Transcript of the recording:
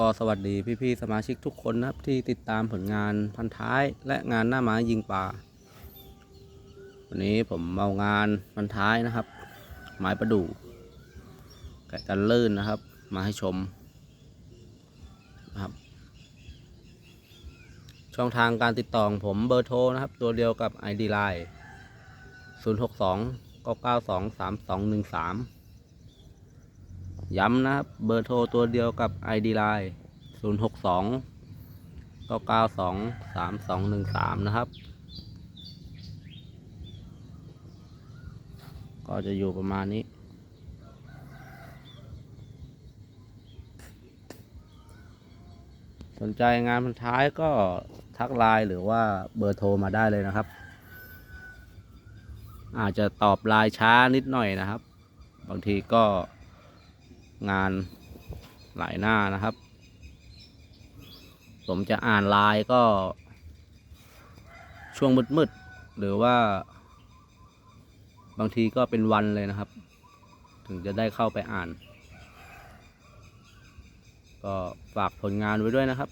ก็สวัสดีพี่ๆสมาชิกทุกคนนะครับที่ติดตามผลงานพันท้ายและงานหน้าไม้ยิงปลาวันนี้ผมเอางานพันท้ายนะครับ ไม้ประดู่แกะกันลื่นนะครับ มาให้ชมนะครับ ช่องทางการติดต่อของผมเบอร์โทรนะครับ ตัวเดียวกับ ID Line 062 992 3213 ย้ำนะครับ เบอร์โทรตัวเดียวกับ ID Line 062 992 3213 นะครับ ก็จะอยู่ประมาณนี้ สนใจงานพันท้ายก็ทักไลน์หรือว่าเบอร์โทรมาได้เลยนะครับ อาจจะตอบไลน์ช้านิดหน่อยนะครับ บางทีก็ งานหลายหน้านะครับ ผมจะอ่านลายก็ ช่วงมืดๆหรือว่า บางทีก็เป็นวันเลยนะครับ ถึงจะได้เข้าไปอ่าน ก็ฝากผลงานไว้ด้วยนะครับ